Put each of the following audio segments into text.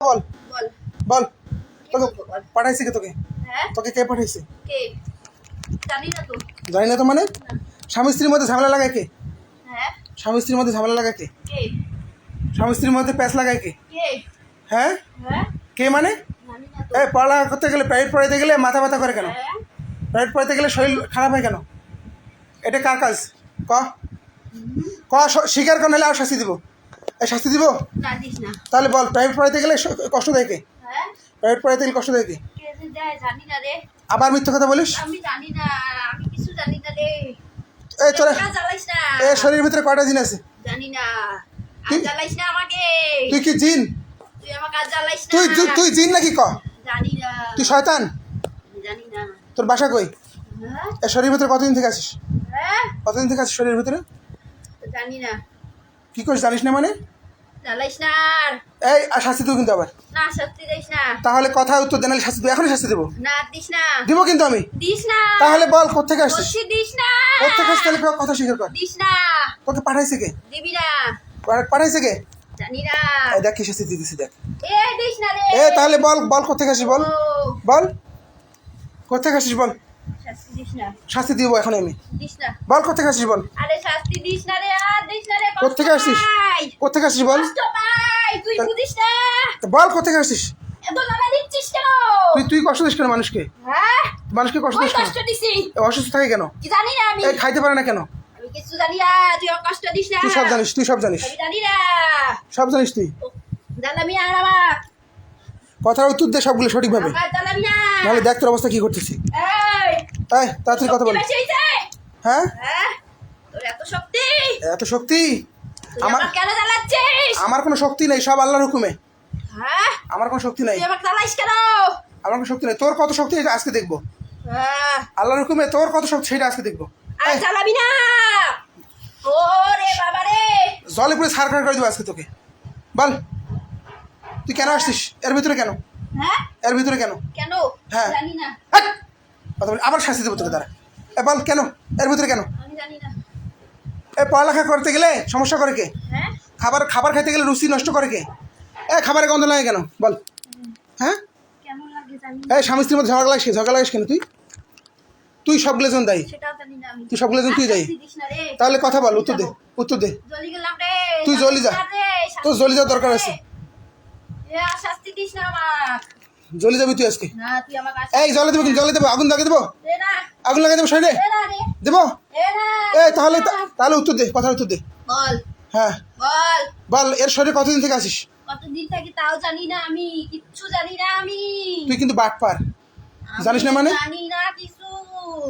বল। বল। পাঠাইছে কে তোকে? হ্যাঁ? তোকে কে পাঠাইছে? কে? জানি না তো। জানি না তো মানে? স্বামী স্ত্রীর মধ্যে ঝামেলা লাগায় কে? হ্যাঁ? স্বামী স্ত্রীর মধ্যে ঝামেলা লাগায় কে? স্বামী স্ত্রীর মধ্যে প্যাঁচ লাগায় কে? কে? হ্যাঁ? হ্যাঁ? কে মানে? এই পড়ালেখা করতে গেলে প্রাইভেট পড়াইতে গেলে মাথা ব্যথা করে কেন? হ্যাঁ? প্রাইভেট পড়াইতে গেলে শরীর খারাপ হয় কেন? এটা কার কাজ? ক? ক স্বীকার করে নাহলে আর শাস্তি দিব। শাস্তি দিব? তাহলে বল প্রাইভেট পড়াইতে গেলে কষ্ট দেয় কে? হ্যাঁ? প্রাইভেট পড়াইতে গেলে কষ্ট দেয় কে? আবার মিথ্যা কথা বলিস? আমি জানি না আমি কিছু জানি না রে। এই তোরা কাজ জ্বালাইস না। এ শরীরের ভিতরে কয়টা জিন আছে? জানি না। তুই- জ্বালাইস না আমাকে। তুই কি জিন? তুই জ্বালাইস না। তুই জিন নাকি ক? জানি না। তুই শয়তান? জানি না। তোর বাসা কই? হ্যাঁ? এ শরীরের ভিতরে কতদিন থেকে আছিস? হ্যাঁ? কতদিন থেকে আছিস শরীরের ভিতরে? জানি না। কি করিস জানিস না মানে? জ্বালাইস না আর। এই আর শাস্তি দেবো কিন্তু আবার। না শাস্তি দিস না। তাহলে কথা উত্তর দেনালে শাস্তি দেবো এখনই শাস্তি দেবো। না দিস না। দিব কিন্তু আমি। দিস না। তাহলে বল কোথেকে আসছিস? বলছি দিস না। কোথেকে আসছিস তাহলে কথা স্বীকার কর। দিস না। তোকে পাঠাইছে কে? দিবি না। পাঠাইছে কে? জানি না। এই দেখ কি শাস্তি দিয়ে দিছি দেখ। এ দিস না রে। এ তাহলে বল বল কোথেকে আসিস বল। বল। কোথেকে আসিস বল। শাস্তি দিব এখন আমি। বল কোথেকে আসিস বল? আসছিস? পাই। কোথেকে আসিস? বল? বল কোথেকে আসিস? তুই তুই কষ্ট দিস কেন মানুষকে? হ্যাঁ? মানুষকে কষ্ট দিস কেন? অসুস্থ থাকে কেন? খাইতে পারে না কেন? তুই সব জানিস তুই সব জানিস। সব জানিস তুই? কথার উত্তর দে সবগুলো সঠিকভাবে। নাহলে দেখ তোর অবস্থা কি করতেছি। তাই তাড়াতাড়ি কথা বল? হ্যাঁ? হ্যাঁ? এত শক্তি? আমার আমার কেন জ্বালাচ্ছিস? আমার কোনো শক্তি নেই সব আল্লাহর হুকুমে। হ্যাঁ? আমার কোনো শক্তি নাই। আমাকে জ্বালাইস কেন? আমার কোনো শক্তি নেই। তোর কত শক্তি এটা আজকে দেখব। হ্যাঁ। আল্লাহর হুকুমে তোর কত শক্তি সেটা আজকে দেখব। আর জ্বালাবি না! ও রে বাবা রে জলে পুরো সার খার করে দেবো আজকে তোকে। বল তুই কেন আসছিস? এর ভিতরে কেন? হ্যাঁ? এর ভিতরে কেন? কেন? হ্যাঁ। জানি না! কথা বলি। আবার শাস্তি দেবো তোকে তারা। এ বল কেন? এর ভিতরে কেন? এ পড়ালেখা করতে গেলে সমস্যা করে কে? হ্যাঁ? খাবার খাবার খাইতে গেলে রুচি নষ্ট করে কে? এ খাবারে গন্ধ লাগে কেন? বল। হ্যাঁ? এই স্বামী স্ত্রীর মধ্যে ঝগড়া লাগিস? ঝগড়া লাগিস কেন তুই? তুই সবগুলো জন দায়ী তুই সবগুলো জন তুই দায়ী। রে। তাহলে কথা বল উত্তর দে উত্তর দে। তুই জ্বলি যা। তোর জ্বলি যাওয়ার দরকার আছে। শাস্তি দিস না আমার জ্বলে যাবি তুই আজকে। এই জলে দেবো জলে দেবো? আগুন লাগিয়ে দেবো? আগুন লাগিয়ে দেবো? শরীরে? দেবো? এই তাহলে তাহলে উত্তর দে কথার উত্তর দে। হ্যাঁ। বল। এর শরীরে কতদিন থেকে আসিস কতদিন থাকি তাও জানি না আমি কিচ্ছু জানি না আমি। তুই কিন্তু বাট পার জানিস না মানে? জানি না কিছু।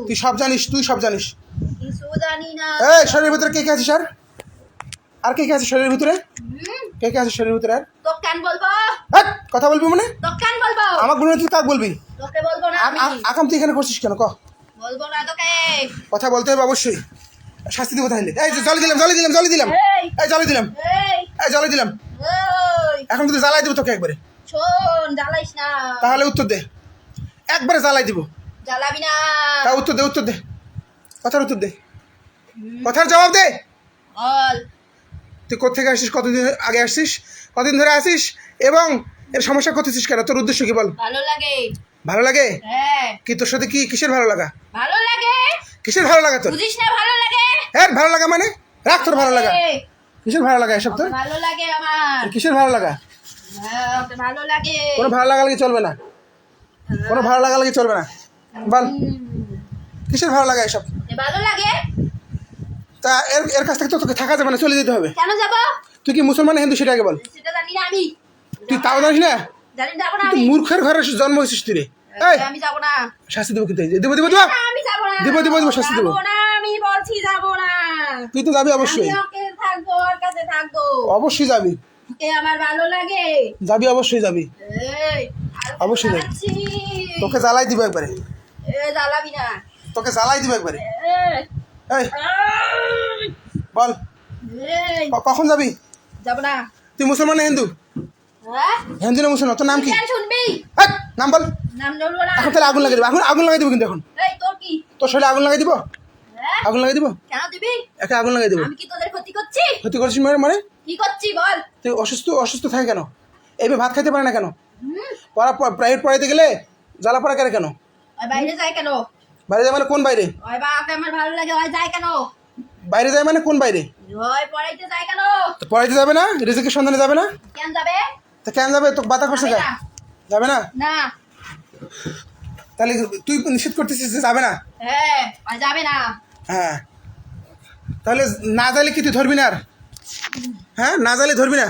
তুই সব জানিস তুই সব জানিস। কিছু জানি না। এই শরীরের ভিতরে কে কে আছে স্যার আর কে কে আছে শরীরের ভিতরে? কে কে আছে শরীরের ভিতরে? আর তো কেন বলব? কথা বলবি মানে? তো আমার গুণ তুই কাক বলবি? তোকে বলব না আ- আমি। আ- আকাম তুই এখানে করছিস কেন? ক। বলব না তোকে। কথা বলতে হবে অবশ্যই। শাস্তি দিব তাহলে। এই যে জলে দিলাম জলে দিলাম জলে দিলাম। এই। জলে দিলাম। এই। জলে দিলাম। এখন কিন্তু জ্বালাই দিব তোকে একবারে। শোন জ্বালাইস না। তাহলে উত্তর দে। একবারে জ্বালাই দিব। জ্বালাবি না। তা উত্তর দে উত্তর দে। কথার উত্তর দে। কথার জবাব দে। তুই কোথেকে আসিস কতদিন আগে আসছিস কতদিন ধরে আসিস এবং এর সমস্যা করতেছিস কেন? তোর উদ্দেশ্য কি বল? ভালো লাগে। ভালো লাগে? হ্যাঁ। কি তোর সাথে কি কিসের ভালো লাগা? ভালো লাগে। কিসের ভালো লাগা তোর? বুঝিস না ভালো লাগে। হ্যাঁ ভালো লাগা মানে? রাখ তোর ভালো লাগা। কিসের ভালো লাগা এসব তোর? ভালো লাগে আমার। কিসের ভালো লাগা? হ্যাঁ, ভালো লাগে। কোনো ভালো লাগা লাগে চলবে না। কোনো ভালো লাগা লাগে চলবে না। বল। কিসের ভালো লাগা এসব? ভালো লাগে। তা এর এর কাছ থেকে তো তোকে থাকা যাবে না চলে যেতে হবে। কেন যাব? তুই কি মুসলমান হিন্দু সেটা আগে বল। সেটা জানি না আমি। তুই তাও জানিস না? তুই মূর্খের ঘরে জন্ম হয়েছিস তুই রে। আমি যাব না। শাস্তি দেবো কিন্তু দেবো দেবো দেবো। আমি যাব না। দেবো, দেবো, দেবো, শাস্তি দেবো। না আমি বলছি যাব না। তুই তো যাবি অবশ্যই। থাকব ওর কাছে থাকব। অবশ্যই যাবি। ওকে আমার ভালো লাগে? যাবি অবশ্যই যাবি। অবশ্যই যাবি। তোকে জ্বালাই দিব একবারে। এ, জ্বালাবি না। তোকে জ্বালাই দিব একবারে। এই। বল। কখন যাবি? যাব না। তুই মুসলমান না হিন্দু? হিন্দু না মুসলমান তোর নাম কি? নাম বল। এখন তাহলে আগুন লাগিয়ে দেবো এখন আগুন লাগিয়ে দেবো কিন্তু এখন। তোর শরীরে আগুন লাগিয়ে দিব? হ্যাঁ? আগুন লাগিয়ে দিব? কেন দিবি? একে আগুন লাগিয়ে দেবো। আমি কি তোদের ক্ষতি করছি? ক্ষতি করছিস মানে মানে? কি করছি বল। তুই অসুস্থ অসুস্থ থাকে কেন? এইভাবে ভাত খাইতে পারে না কেন? পড়া প্রাইভেট পড়াইতে গেলে জ্বালা পড়া করে কেন? বাইরে যায় কেন? বাইরে যায় মানে কোন বাইরে? ওই বাবাকে আমার ভালো লাগে ওই যায় কেন? বাইরে যায় মানে কোন বাইরে? ওই পড়াইতে যায় কেন? পড়াইতে যাবে না রিজিকের সন্ধানে যাবে না? কেন যাবে? তো কেন যাবে? তো বাতা করছে কেন না। যাবে না? না। তাহলে তুই নিষেধ করতেছিস যে যাবে না? হ্যাঁ ওই যাবে না। হ্যাঁ। তাহলে না যাইলে কি তুই ধরবি না আর? হ্যাঁ না যাইলে ধরবি না?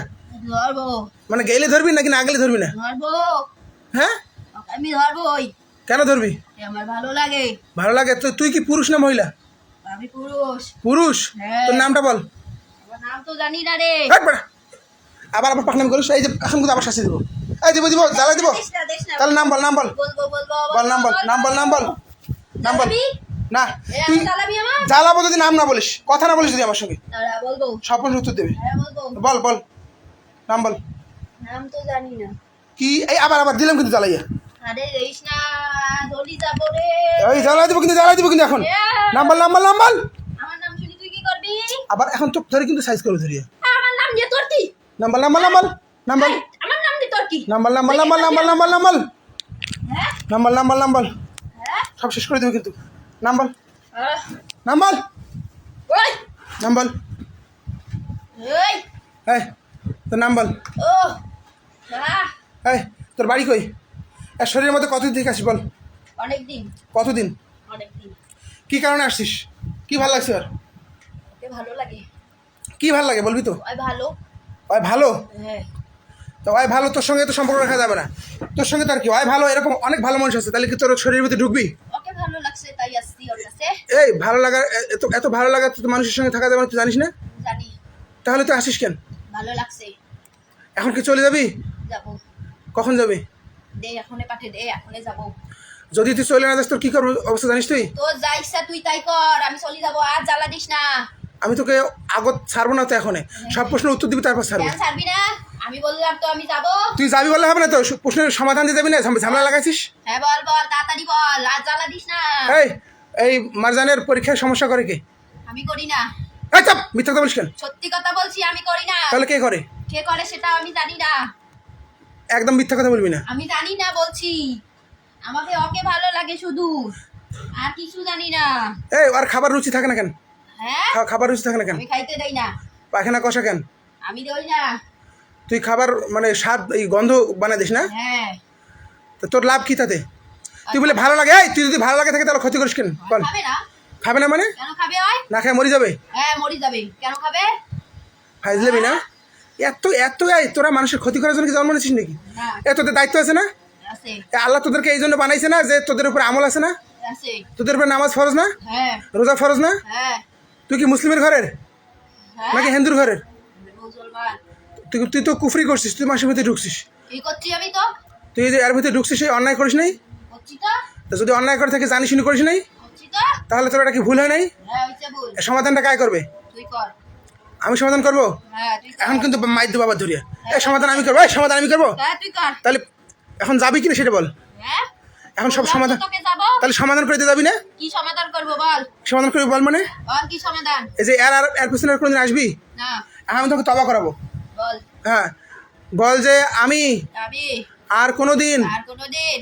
ধরবো। মানে গেলে ধরবি নাকি না গেলে ধরবি না? ধরবো। হ্যাঁ? আমি ধরবোই। কেন ধরবি? আমার ভালো লাগে। ভালো লাগে? তো তুই কি পুরুষ না মহিলা? আমি পুরুষ। পুরুষ? হ্যাঁ। তোর নামটা বল। আমার নাম তো জানি না রে। আবার আবার পাকনামি করিস? এই যে এখন কিন্তু আবার শাস্তি দিব। এই দিব দিব জ্বালাই দিব। তাহলে নাম বল নাম বল। বল নাম বল নাম বল নাম বল। নাম বল। না তুই জ্বালাবি যদি নাম না বলিস কথা না বলিস যদি আমার সঙ্গে। বলব। উত্তর দেবে। হ্যাঁ বল বল। নাম বল। নাম তো জানি না। কি? এই আবার আবার দিলাম কিন্তু জ্বালাইয়া। এই জ্বালাই দিব কিন্তু জ্বালাই দিব কিন্তু এখন। এ, নাম বল নাম বল নাম বল। আমার নাম শুনি তুই কি করবি? আবার এখন চোখ ধরে কিন্তু সাইজ করে ধরিয়ে। নাম্বার নাম্বার নাম্বার নাম বল নাম বল নাম বল আমার নাম দিয়ে তোর কি? নাম বল নাম বল নাম বল নাম বল নাম বল নাম বল হ্যাঁ? নাম বল নাম বল নাম বল হ্যাঁ? সব শেষ করে দেবো কিন্তু। নাম্বার। বল আহ, নাম ওই। নাম বল ওই। এই তোর নাম্বার। ও এই তোর বাড়ি কই? আর শরীরের মধ্যে কতদিন থেকে আসিস বল? অনেক দিন কতদিন? অনেক দিন কি কারণে আসছিস? কি ভালো লাগছে আর ভালো লাগে। কি ভালো লাগে বলবি তো? ভালো। ওই ভালো? হ্যাঁ। তো ওই ভালো তোর সঙ্গে তো সম্পর্ক রাখা যাবে না। তোর সঙ্গে তার কি? ওই ভালো এরকম অনেক ভালো মানুষ আছে তাহলে কি তোর শরীরের ভিতরে ঢুকবি? ওকে ভালো লাগছে তাই আসছি ওর কাছে। এই ভালো লাগা এত এত ভালো লাগা তো মানুষের সঙ্গে থাকা যাবে না তুই জানিস না? জানি। তাহলে তুই আসিস কেন? ভালো লাগছে। এখন কি চলে যাবি? যাব। কখন যাবি? দে এখনে পাঠে দে এখনে যাব। যদি তুই চলে না যাস তোর কী করব অবস্থা জানিস তুই? তোর যা ইচ্ছা তুই তাই কর আমি চলে যাব আর জ্বালা দিস না। আমি তোকে আগত ছাড়বো না তো এখনে। সব প্রশ্নের উত্তর দিবি তারপর ছাড়বো। ছাড়বি না আমি বললাম তো আমি যাব। তুই যাবি বললে হবে না তো? প্রশ্নের সমাধান দিয়ে যাবি না? ঝামেলা লাগাইছিস? হ্যাঁ বল বল তাড়াতাড়ি বল। আর জ্বালা দিস না। এই এই মারজানের পরীক্ষায় সমস্যা করে কে? আমি করি না। এই চাপ মিথ্যা কথা বলিস কেন? সত্যি কথা বলছি আমি করি না। তাহলে কে করে? কে করে সেটা আমি জানি না। একদম মিথ্যা কথা বলবি না। আমি জানি না বলছি। আমাকে ওকে ভালো লাগে শুধু। আর কিছু জানি না। এই আর খাবার রুচি থাকে না কেন? হ্যাঁ? খাবার রুচি থাকে না কেন? আমি খাইতে দেই না। পায়খানা কষা কেন? আমি দেই না। তুই খাবার মানে স্বাদ এই গন্ধ বানাই দিস না? হ্যাঁ। তো তোর লাভ কি তাতে? তুই বলে ভালো লাগে এই তুই যদি ভালো লাগে থাকে তাহলে ক্ষতি করিস কেন? বল। খাবে না। খাবে না মানে? কেন খাবে হয় না খায় মরে যাবে? হ্যাঁ মরি যাবে। কেন খাবে? ফাইজলেবি না? এত এত এই তোরা মানুষের ক্ষতি করার জন্য কি জন্ম নিয়েছিস নাকি? এ তোদের দায়িত্ব আছে না? আল্লাহ তোদেরকে এই জন্য বানাইছে না যে তোদের উপর আমল আছে না? আছে। তোদের উপর নামাজ ফরজ না? হ্যাঁ। রোজা ফরজ না? হ্যাঁ। তুই কি মুসলিমের ঘরের? হ্যাঁ। নাকি হিন্দুর ঘরের? তুই তুই তো কুফরি করছিস তুই মাসের ভিতরে ঢুকছিস। তুই যে এর ভিতরে ঢুকছিস সেই অন্যায় করিস নাই? যদি অন্যায় করে থাকে জানিস শুনি করিস নাই? তাহলে তোর এটা কি ভুল হয় নাই? হ্যাঁ সমাধানটা কায় করবে? আমি সমাধান করব? হ্যাঁ এখন কিন্তু মাইর দেবো আবার ধরিয়া। এই সমাধান আমি করব এই সমাধান আমি করব? তাহলে এখন যাবি কিনা সেটা বল। হ্যাঁ? এখন সব সমাধান তাহলে সমাধান করে দিতে যাবি না? কি সমাধান করব বল? সমাধান করে বল মানে? বল কি সমাধান? এই যে এর আর এর পিছনে আর কোনোদিন আসবি? না। আমি তোকে তবা করাবো। বল। হ্যাঁ। বল যে আমি আমি। আর কোনোদিন আর কোনোদিন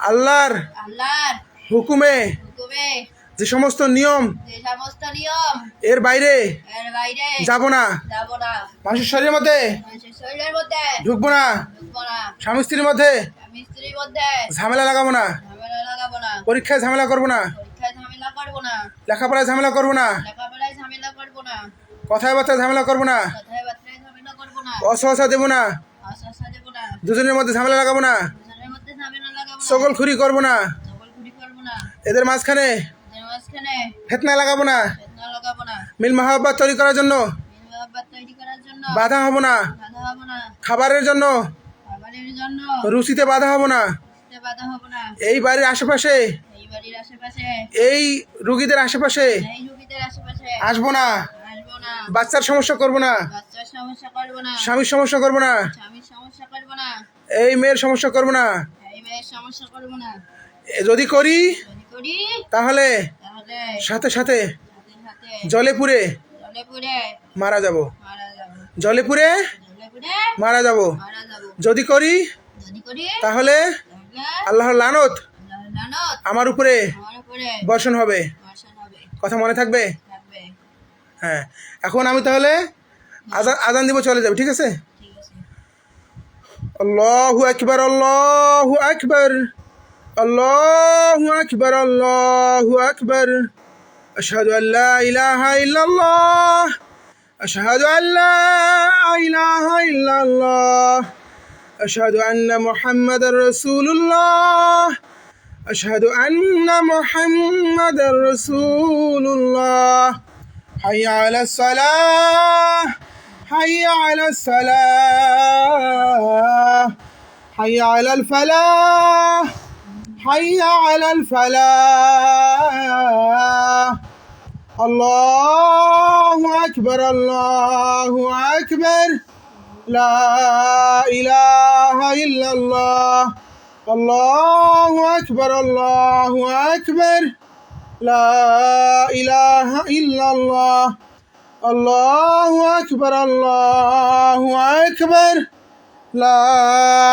আল্লাহর আল্লাহর হুকুমে হুকুমে যে সমস্ত নিয়ম এর বাইরে যাব না। মানুষের শরীরের মধ্যে ঢুকবো না। স্বামী স্ত্রীর মধ্যে ঝামেলা লাগাবো না। পরীক্ষায় ঝামেলা করব না। লেখাপড়ায় ঝামেলা করব না। কথায় বার্তায় ঝামেলা করব না। অসহসা দেবো না। দুজনের মধ্যে ঝামেলা লাগাবো না। সকল খুরি করব না। এদের মাঝখানে ফেতনা লাগাবো না। মিল মহাব্বত তৈরি করার জন্য। বাধা হব না। খাবারের জন্য। রুচিতে বাধা হব না। এই বাড়ির আশেপাশে। এই রুগীদের আশেপাশে। আসব না। বাচ্চার সমস্যা করব না। স্বামীর সমস্যা করব না। এই মেয়ের সমস্যা করব না। যদি করি তাহলে সাথে সাথে জলে পুড়ে মারা যাব। জলে করে মারা যাব। যদি করি তাহলে আল্লাহর লানত আমার উপরে বর্ষণ হবে। কথা মনে থাকবে? থাকবে। হ্যাঁ। এখন আমি তাহলে আজান আজান দিব চলে যাবে ঠিক আছে? الله أكبر الله أكبر. الله أكبر الله أكبر. أشهد أن لا إله إلا الله. أشهد أن لا إله إلا الله. أشهد أن محمد رسول الله أشهد أن محمد رسول الله حي على الصلاة. حي على الصلاة حي على الفلاح. حي على الفلاح. الله أكبر الله أكبر. لا إله إلا الله. الله أكبر الله أكبر. لا إله إلا الله. الله أكبر الله أكبر لا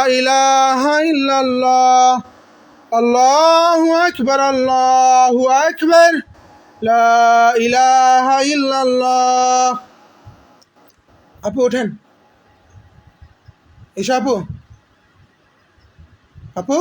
إله إلا الله الله أكبر الله أكبر لا إله إلا الله আপু ওঠেন এসো আপু আপু